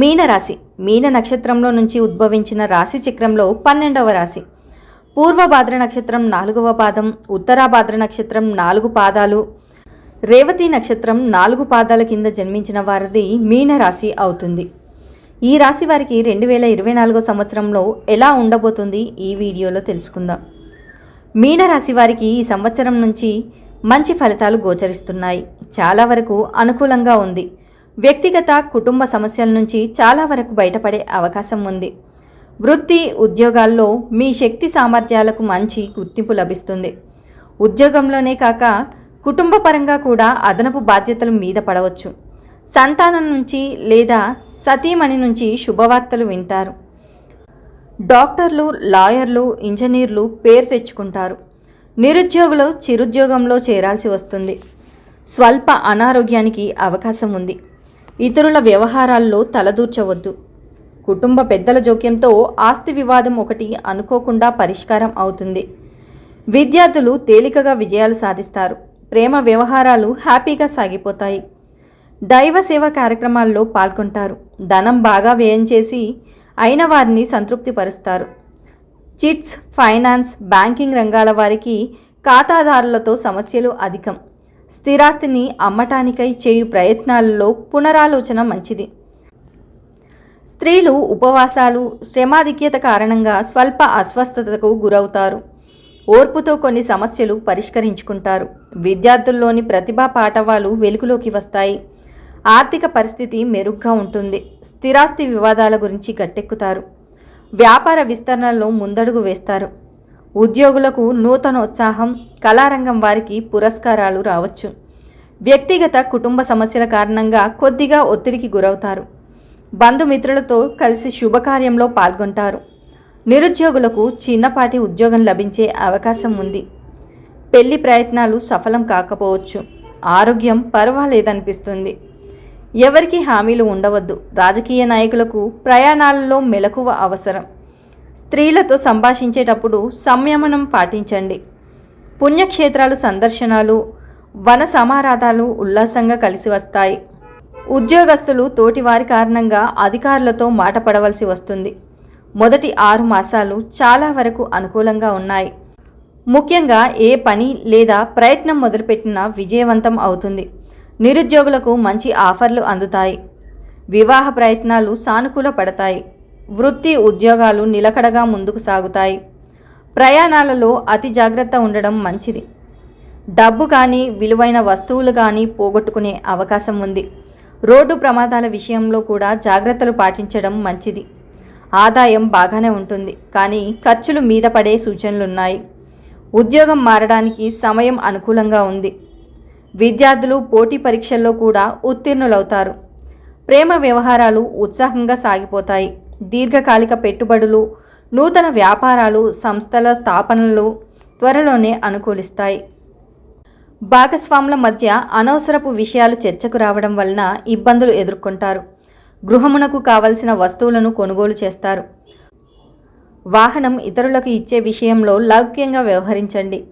మీనరాశి. మీన నక్షత్రంలో నుంచి ఉద్భవించిన రాశి చక్రంలో పన్నెండవ రాశి. పూర్వభాద్ర నక్షత్రం నాలుగవ పాదం ఉత్తరాభాద్ర నక్షత్రం నాలుగు పాదాలు రేవతి నక్షత్రం నాలుగు పాదాల కింద జన్మించిన వారిది మీనరాశి అవుతుంది. ఈ రాశి వారికి రెండు వేల ఇరవై నాలుగో సంవత్సరంలో ఎలా ఉండబోతుంది? ఈ వీడియోలో తెలుసుకుందాం. మీనరాశి వారికి ఈ సంవత్సరం నుంచి మంచి ఫలితాలు గోచరిస్తున్నాయి. చాలా వరకు అనుకూలంగా ఉంది. వ్యక్తిగత కుటుంబ సమస్యల నుంచి చాలా వరకు బయటపడే అవకాశం ఉంది. వృత్తి ఉద్యోగాల్లో మీ శక్తి సామర్థ్యాలకు మంచి గుర్తింపు లభిస్తుంది. ఉద్యోగంలోనే కాక కుటుంబ పరంగా కూడా అదనపు బాధ్యతలు మీద పడవచ్చు. సంతానం నుంచి లేదా సతీమణి నుంచి శుభవార్తలు వింటారు. డాక్టర్లు లాయర్లు ఇంజనీర్లు పేరు తెచ్చుకుంటారు. నిరుద్యోగులు చిరుద్యోగంలో చేరాల్సి వస్తుంది. స్వల్ప అనారోగ్యానికి అవకాశం ఉంది. ఇతరుల వ్యవహారాల్లో తలదూర్చవద్దు. కుటుంబ పెద్దల జోక్యంతో ఆస్తి వివాదం ఒకటి అనుకోకుండా పరిష్కారం అవుతుంది. విద్యార్థులు తేలికగా విజయాలు సాధిస్తారు. ప్రేమ వ్యవహారాలు హ్యాపీగా సాగిపోతాయి. దైవ సేవ కార్యక్రమాల్లో పాల్గొంటారు. ధనం బాగా వ్యయం చేసి అయిన వారిని సంతృప్తిపరుస్తారు. చిట్స్ ఫైనాన్స్ బ్యాంకింగ్ రంగాల వారికి ఖాతాదారులతో సమస్యలు అధికం. స్థిరాస్తిని అమ్మటానికై చేయు ప్రయత్నాలలో పునరాలోచన మంచిది. స్త్రీలు ఉపవాసాలు శ్రమాధిక్యత కారణంగా స్వల్ప అస్వస్థతకు గురవుతారు. ఓర్పుతో కొన్ని సమస్యలు పరిష్కరించుకుంటారు. విద్యార్థుల్లోని ప్రతిభా పాఠవాలు వెలుగులోకి వస్తాయి. ఆర్థిక పరిస్థితి మెరుగ్గా ఉంటుంది. స్థిరాస్తి వివాదాల గురించి గట్టెక్కుతారు. వ్యాపార విస్తరణలో ముందడుగు వేస్తారు. ఉద్యోగులకు నూతనోత్సాహం కళారంగం వారికి పురస్కారాలు రావచ్చు. వ్యక్తిగత కుటుంబ సమస్యల కారణంగా కొద్దిగా ఒత్తిడికి గురవుతారు. బంధుమిత్రులతో కలిసి శుభకార్యంలో పాల్గొంటారు. నిరుద్యోగులకు చిన్నపాటి ఉద్యోగం లభించే అవకాశం ఉంది. పెళ్ళి ప్రయత్నాలు సఫలం కాకపోవచ్చు. ఆరోగ్యం పర్వాలేదనిపిస్తుంది. ఎవరికి హామీలు ఉండవద్దు. రాజకీయ నాయకులకు ప్రయాణాలలో మెలకువ అవసరం. స్త్రీలతో సంభాషించేటప్పుడు సంయమనం పాటించండి. పుణ్యక్షేత్రాలు సందర్శనాలు వన సమారాధాలు ఉల్లాసంగా కలిసి వస్తాయి. ఉద్యోగస్తులు తోటివారి కారణంగా అధికారులతో మాట పడవలసి వస్తుంది. మొదటి ఆరు మాసాలు చాలా వరకు అనుకూలంగా ఉన్నాయి. ముఖ్యంగా ఏ పని లేదా ప్రయత్నం మొదలుపెట్టినా విజయవంతం అవుతుంది. నిరుద్యోగులకు మంచి ఆఫర్లు అందుతాయి. వివాహ ప్రయత్నాలు సానుకూల పడతాయి. వృత్తి ఉద్యోగాలు నిలకడగా ముందుకు సాగుతాయి. ప్రయాణాలలో అతి జాగ్రత్త ఉండడం మంచిది. డబ్బు కానీ విలువైన వస్తువులు కానీ పోగొట్టుకునే అవకాశం ఉంది. రోడ్డు ప్రమాదాల విషయంలో కూడా జాగ్రత్తలు పాటించడం మంచిది. ఆదాయం బాగానే ఉంటుంది కానీ ఖర్చులు మీద పడే సూచనలున్నాయి. ఉద్యోగం మారడానికి సమయం అనుకూలంగా ఉంది. విద్యార్థులు పోటీ పరీక్షల్లో కూడా ఉత్తీర్ణులవుతారు. ప్రేమ వ్యవహారాలు ఉత్సాహంగా సాగిపోతాయి. దీర్ఘకాలిక పెట్టుబడులు నూతన వ్యాపారాలు సంస్థల స్థాపనలు త్వరలోనే అనుకూలిస్తాయి. భాగస్వాముల మధ్య అనవసరపు విషయాలు చర్చకు రావడం వలన ఇబ్బందులు ఎదుర్కొంటారు. గృహమునకు కావలసిన వస్తువులను కొనుగోలు చేస్తారు. వాహనం ఇతరులకు ఇచ్చే విషయంలో లౌక్యంగా వ్యవహరించండి.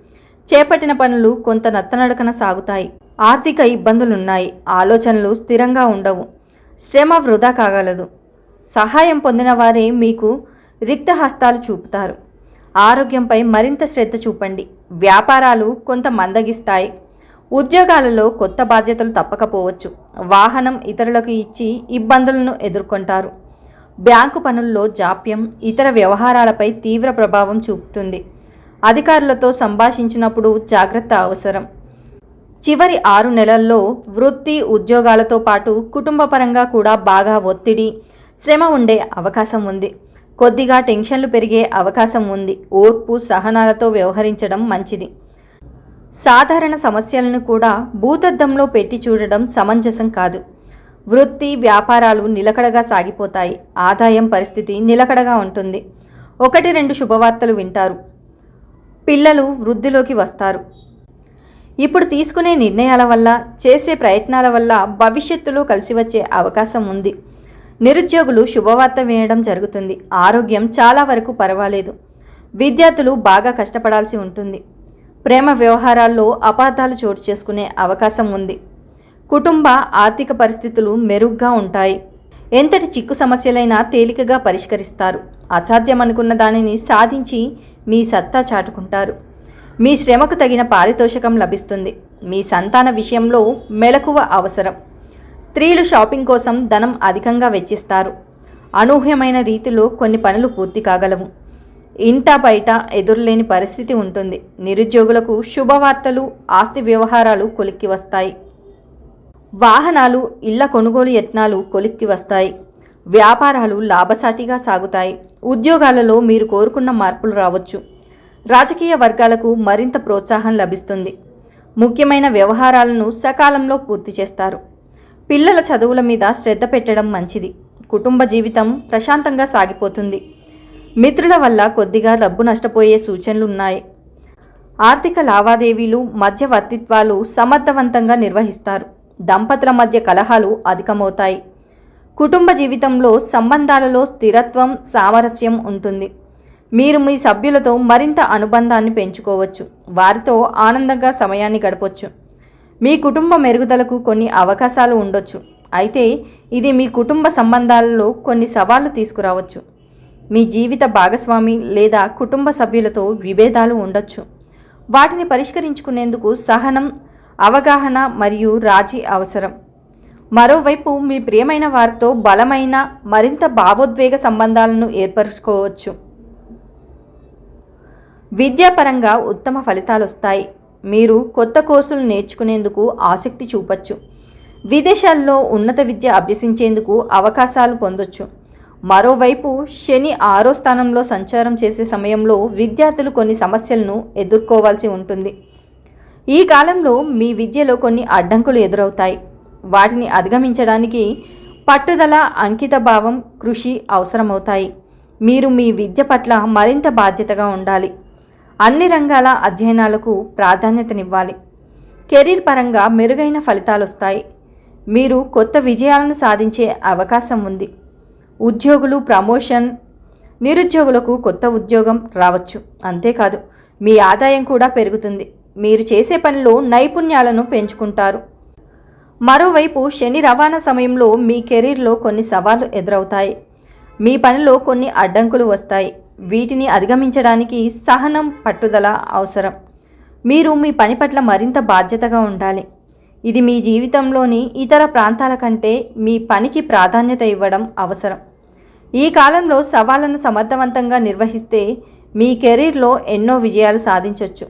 చేపట్టిన పనులు కొంత నత్తనడకన సాగుతాయి. ఆర్థిక ఇబ్బందులున్నాయి. ఆలోచనలు స్థిరంగా ఉండవు. శ్రమ వృధా కాగలదు. సహాయం పొందిన వారే మీకు రిక్త హస్తాలు చూపుతారు. ఆరోగ్యంపై మరింత శ్రద్ధ చూపండి. వ్యాపారాలు కొంత మందగిస్తాయి. ఉద్యోగాలలో కొత్త బాధ్యతలు తప్పకపోవచ్చు. వాహనం ఇతరులకు ఇచ్చి ఇబ్బందులను ఎదుర్కొంటారు. బ్యాంకు పనుల్లో జాప్యం ఇతర వ్యవహారాలపై తీవ్ర ప్రభావం చూపుతుంది. అధికారులతో సంభాషించినప్పుడు జాగ్రత్త అవసరం. చివరి ఆరు నెలల్లో వృత్తి ఉద్యోగాలతో పాటు కుటుంబపరంగా కూడా బాగా ఒత్తిడి శ్రమ ఉండే అవకాశం ఉంది. కొద్దిగా టెన్షన్లు పెరిగే అవకాశం ఉంది. ఓర్పు సహనాలతో వ్యవహరించడం మంచిది. సాధారణ సమస్యలను కూడా భూతద్దంలో పెట్టి చూడడం సమంజసం కాదు. వృత్తి వ్యాపారాలు నిలకడగా సాగిపోతాయి. ఆదాయం పరిస్థితి నిలకడగా ఉంటుంది. ఒకటి రెండు శుభవార్తలు వింటారు. పిల్లలు వృద్ధిలోకి వస్తారు. ఇప్పుడు తీసుకునే నిర్ణయాల వల్ల చేసే ప్రయత్నాల వల్ల భవిష్యత్తులో కలిసి వచ్చే అవకాశం ఉంది. నిరుద్యోగులు శుభవార్త వినడం జరుగుతుంది. ఆరోగ్యం చాలా వరకు పర్వాలేదు. విద్యార్థులు బాగా కష్టపడాల్సి ఉంటుంది. ప్రేమ వ్యవహారాల్లో అపార్థాలు చోటు చేసుకునే అవకాశం ఉంది. కుటుంబ ఆర్థిక పరిస్థితులు మెరుగ్గా ఉంటాయి. ఎంతటి చిక్కు సమస్యలైనా తేలికగా పరిష్కరిస్తారు. అసాధ్యం అనుకున్న దానిని సాధించి మీ సత్తా చాటుకుంటారు. మీ శ్రమకు తగిన పారితోషికం లభిస్తుంది. మీ సంతాన విషయంలో మెలకువ అవసరం. స్త్రీలు షాపింగ్ కోసం ధనం అధికంగా వెచ్చిస్తారు. అనూహ్యమైన రీతిలో కొన్ని పనులు పూర్తి కాగలవు. ఇంట బయట ఎదురులేని పరిస్థితి ఉంటుంది. నిరుద్యోగులకు శుభవార్తలు ఆస్తి వ్యవహారాలు కొలిక్కి వస్తాయి. వాహనాలు ఇళ్ళ కొనుగోలు యత్నాలు కొలిక్కి వస్తాయి. వ్యాపారాలు లాభసాటిగా సాగుతాయి. ఉద్యోగాలలో మీరు కోరుకున్న మార్పులు రావచ్చు. రాజకీయ వర్గాలకు మరింత ప్రోత్సాహం లభిస్తుంది. ముఖ్యమైన వ్యవహారాలను సకాలంలో పూర్తి చేస్తారు. పిల్లల చదువుల మీద శ్రద్ధ పెట్టడం మంచిది. కుటుంబ జీవితం ప్రశాంతంగా సాగిపోతుంది. మిత్రుల వల్ల కొద్దిగా డబ్బు నష్టపోయే సూచనలు ఉన్నాయి ఆర్థిక లావాదేవీలు మధ్యవర్తిత్వాలు సమర్థవంతంగా నిర్వహిస్తారు. దంపతుల మధ్య కలహాలు అధికమవుతాయి. కుటుంబ జీవితంలో సంబంధాలలో స్థిరత్వం సామరస్యం ఉంటుంది. మీరు మీ సభ్యులతో మరింత అనుబంధాన్ని పెంచుకోవచ్చు. వారితో ఆనందంగా సమయాన్ని గడపొచ్చు. మీ కుటుంబ మెరుగుదలకు కొన్ని అవకాశాలు ఉండొచ్చు. అయితే ఇది మీ కుటుంబ సంబంధాలలో కొన్ని సవాళ్ళు తీసుకురావచ్చు. మీ జీవిత భాగస్వామి లేదా కుటుంబ సభ్యులతో విభేదాలు ఉండొచ్చు. వాటిని పరిష్కరించుకునేందుకు సహనం అవగాహన మరియు రాజీ అవసరం. మరోవైపు మీ ప్రియమైన వారితో బలమైన మరింత భావోద్వేగ సంబంధాలను ఏర్పరచుకోవచ్చు. విద్యాపరంగా ఉత్తమ ఫలితాలు వస్తాయి మీరు కొత్త కోర్సులు నేర్చుకునేందుకు ఆసక్తి చూపచ్చు. విదేశాల్లో ఉన్నత విద్య అభ్యసించేందుకు అవకాశాలు పొందొచ్చు. మరోవైపు శని ఆరో స్థానంలో సంచారం చేసే సమయంలో విద్యార్థులు కొన్ని సమస్యలను ఎదుర్కోవాల్సి ఉంటుంది. ఈ కాలంలో మీ విద్యలో కొన్ని అడ్డంకులు ఎదురవుతాయి. వాటిని అధిగమించడానికి పట్టుదల అంకితభావం కృషి అవసరమవుతాయి. మీరు మీ విద్య పట్ల మరింత బాధ్యతగా ఉండాలి. అన్ని రంగాల అధ్యయనాలకు ప్రాధాన్యతనివ్వాలి. కెరీర్ పరంగా మెరుగైన ఫలితాలు వస్తాయి మీరు కొత్త విజయాలను సాధించే అవకాశం ఉంది. ఉద్యోగులు ప్రమోషన్ నిరుద్యోగులకు కొత్త ఉద్యోగం రావచ్చు. అంతేకాదు మీ ఆదాయం కూడా పెరుగుతుంది. మీరు చేసే పనిలో నైపుణ్యాలను పెంచుకుంటారు. మరోవైపు శని రవాణా సమయంలో మీ కెరీర్లో కొన్ని సవాళ్ళు ఎదురవుతాయి. మీ పనిలో కొన్ని అడ్డంకులు వస్తాయి. వీటిని అధిగమించడానికి సహనం పట్టుదల అవసరం. మీరు మీ పని పట్ల మరింత బాధ్యతగా ఉండాలి. ఇది మీ జీవితంలోని ఇతర ప్రాంతాల కంటే మీ పనికి ప్రాధాన్యత ఇవ్వడం అవసరం. ఈ కాలంలో సవాళ్ళను సమర్థవంతంగా నిర్వహిస్తే మీ కెరీర్లో ఎన్నో విజయాలు సాధించవచ్చు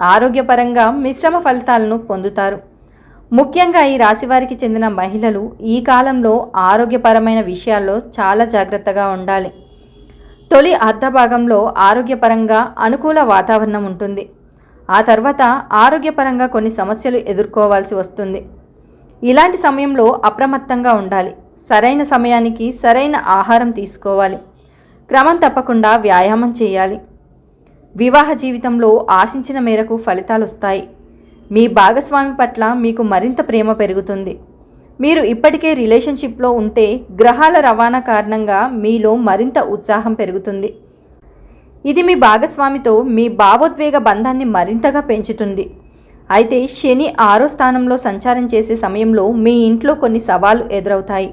ఆరోగ్యపరంగా మిశ్రమ ఫలితాలను పొందుతారు. ముఖ్యంగా ఈ రాశివారికి చెందిన మహిళలు ఈ కాలంలో ఆరోగ్యపరమైన విషయాల్లో చాలా జాగ్రత్తగా ఉండాలి. తొలి అర్ధభాగంలో ఆరోగ్యపరంగా అనుకూల వాతావరణం ఉంటుంది. ఆ తర్వాత ఆరోగ్యపరంగా కొన్ని సమస్యలు ఎదుర్కోవాల్సి వస్తుంది. ఇలాంటి సమయంలో అప్రమత్తంగా ఉండాలి. సరైన సమయానికి సరైన ఆహారం తీసుకోవాలి. క్రమం తప్పకుండా వ్యాయామం చేయాలి. వివాహ జీవితంలో ఆశించిన మేరకు ఫలితాలు వస్తాయి మీ భాగస్వామి పట్ల మీకు మరింత ప్రేమ పెరుగుతుంది. మీరు ఇప్పటికే రిలేషన్షిప్లో ఉంటే గ్రహాల రవాణా కారణంగా మీలో మరింత ఉత్సాహం పెరుగుతుంది. ఇది మీ భాగస్వామితో మీ భావోద్వేగ బంధాన్ని మరింతగా పెంచుతుంది. అయితే శని ఆరో స్థానంలో సంచారం చేసే సమయంలో మీ ఇంట్లో కొన్ని సవాళ్ళు ఎదురవుతాయి.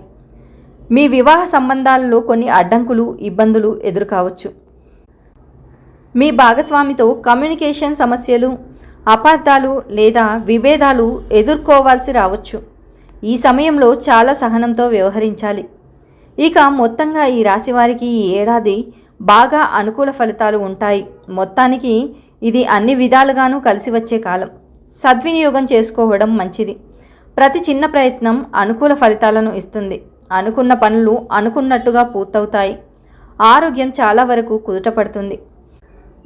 మీ వివాహ సంబంధాలలో కొన్ని అడ్డంకులు ఇబ్బందులు ఎదురుకావచ్చు. మీ భాగస్వామితో కమ్యూనికేషన్ సమస్యలు అపార్థాలు లేదా విభేదాలు ఎదుర్కోవాల్సి రావచ్చు. ఈ సమయంలో చాలా సహనంతో వ్యవహరించాలి. ఇక మొత్తంగా ఈ రాశివారికి ఈ ఏడాది బాగా అనుకూల ఫలితాలు ఉంటాయి. మొత్తానికి ఇది అన్ని విధాలుగానూ కలిసి వచ్చే కాలం. సద్వినియోగం చేసుకోవడం మంచిది. ప్రతి చిన్న ప్రయత్నం అనుకూల ఫలితాలను ఇస్తుంది. అనుకున్న పనులు అనుకున్నట్టుగా పూర్తవుతాయి. ఆరోగ్యం చాలా వరకు కుదుటపడుతుంది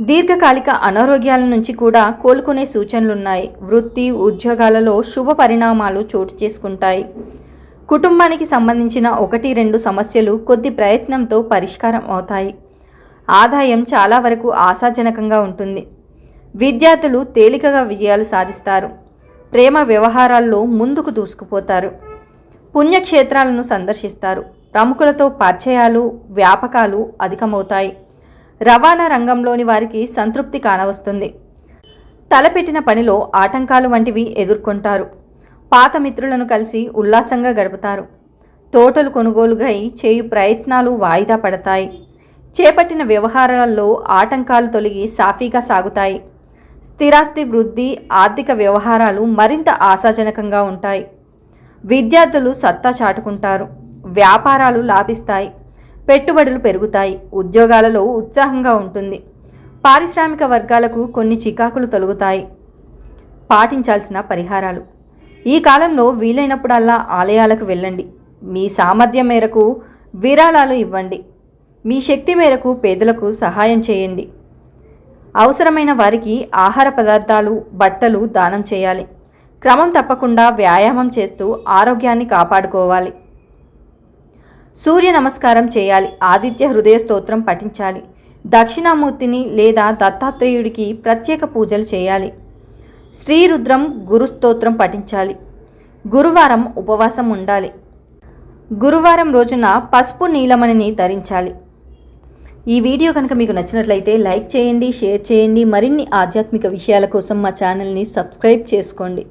దీర్ఘకాలిక అనారోగ్యాల నుంచి కూడా కోలుకునే సూచనలున్నాయి. వృత్తి ఉద్యోగాలలో శుభ పరిణామాలు చోటు చేసుకుంటాయి. కుటుంబానికి సంబంధించిన ఒకటి రెండు సమస్యలు కొద్ది ప్రయత్నంతో పరిష్కారం అవుతాయి. ఆదాయం చాలా వరకు ఆశాజనకంగా ఉంటుంది. విద్యార్థులు తేలికగా విజయాలు సాధిస్తారు. ప్రేమ వ్యవహారాల్లో ముందుకు దూసుకుపోతారు. పుణ్యక్షేత్రాలను సందర్శిస్తారు. ప్రముఖులతో పరిచయాలు వ్యాపకాలు అధికమవుతాయి. రవాణా రంగంలోని వారికి సంతృప్తి కానవస్తుంది. తలపెట్టిన పనిలో ఆటంకాలు వంటివి ఎదుర్కొంటారు. పాత మిత్రులను కలిసి ఉల్లాసంగా గడుపుతారు. తోటలు కొనుగోలుగై చేయు ప్రయత్నాలు వాయిదా పడతాయి. చేపట్టిన వ్యవహారాలలో ఆటంకాలు తొలగి సాఫీగా సాగుతాయి. స్థిరాస్తి వృద్ధి ఆర్థిక వ్యవహారాలు మరింత ఆశాజనకంగా ఉంటాయి. విద్యార్థులు సత్తా చాటుకుంటారు. వ్యాపారాలు లాభిస్తాయి. పెట్టుబడులు పెరుగుతాయి. ఉద్యోగాలలో ఉత్సాహంగా ఉంటుంది. పారిశ్రామిక వర్గాలకు కొన్ని చికాకులు తొలగుతాయి. పాటించాల్సిన పరిహారాలు. ఈ కాలంలో వీలైనప్పుడల్లా ఆలయాలకు వెళ్ళండి. మీ సామర్థ్యం మేరకు విరాళాలు ఇవ్వండి. మీ శక్తి మేరకు పేదలకు సహాయం చేయండి. అవసరమైన వారికి ఆహార పదార్థాలు బట్టలు దానం చేయాలి. క్రమం తప్పకుండా వ్యాయామం చేస్తూ ఆరోగ్యాన్ని కాపాడుకోవాలి. సూర్య నమస్కారం చేయాలి. ఆదిత్య హృదయ స్తోత్రం పఠించాలి. దక్షిణామూర్తిని లేదా దత్తాత్రేయుడికి ప్రత్యేక పూజలు చేయాలి. శ్రీరుద్రం గురుస్తోత్రం పఠించాలి. గురువారం ఉపవాసం ఉండాలి. గురువారం రోజున పసుపు నీలమణిని ధరించాలి. ఈ వీడియో కనుక మీకు నచ్చినట్లయితే లైక్ చేయండి షేర్ చేయండి. మరిన్ని ఆధ్యాత్మిక విషయాల కోసం మా ఛానల్ని సబ్స్క్రైబ్ చేసుకోండి.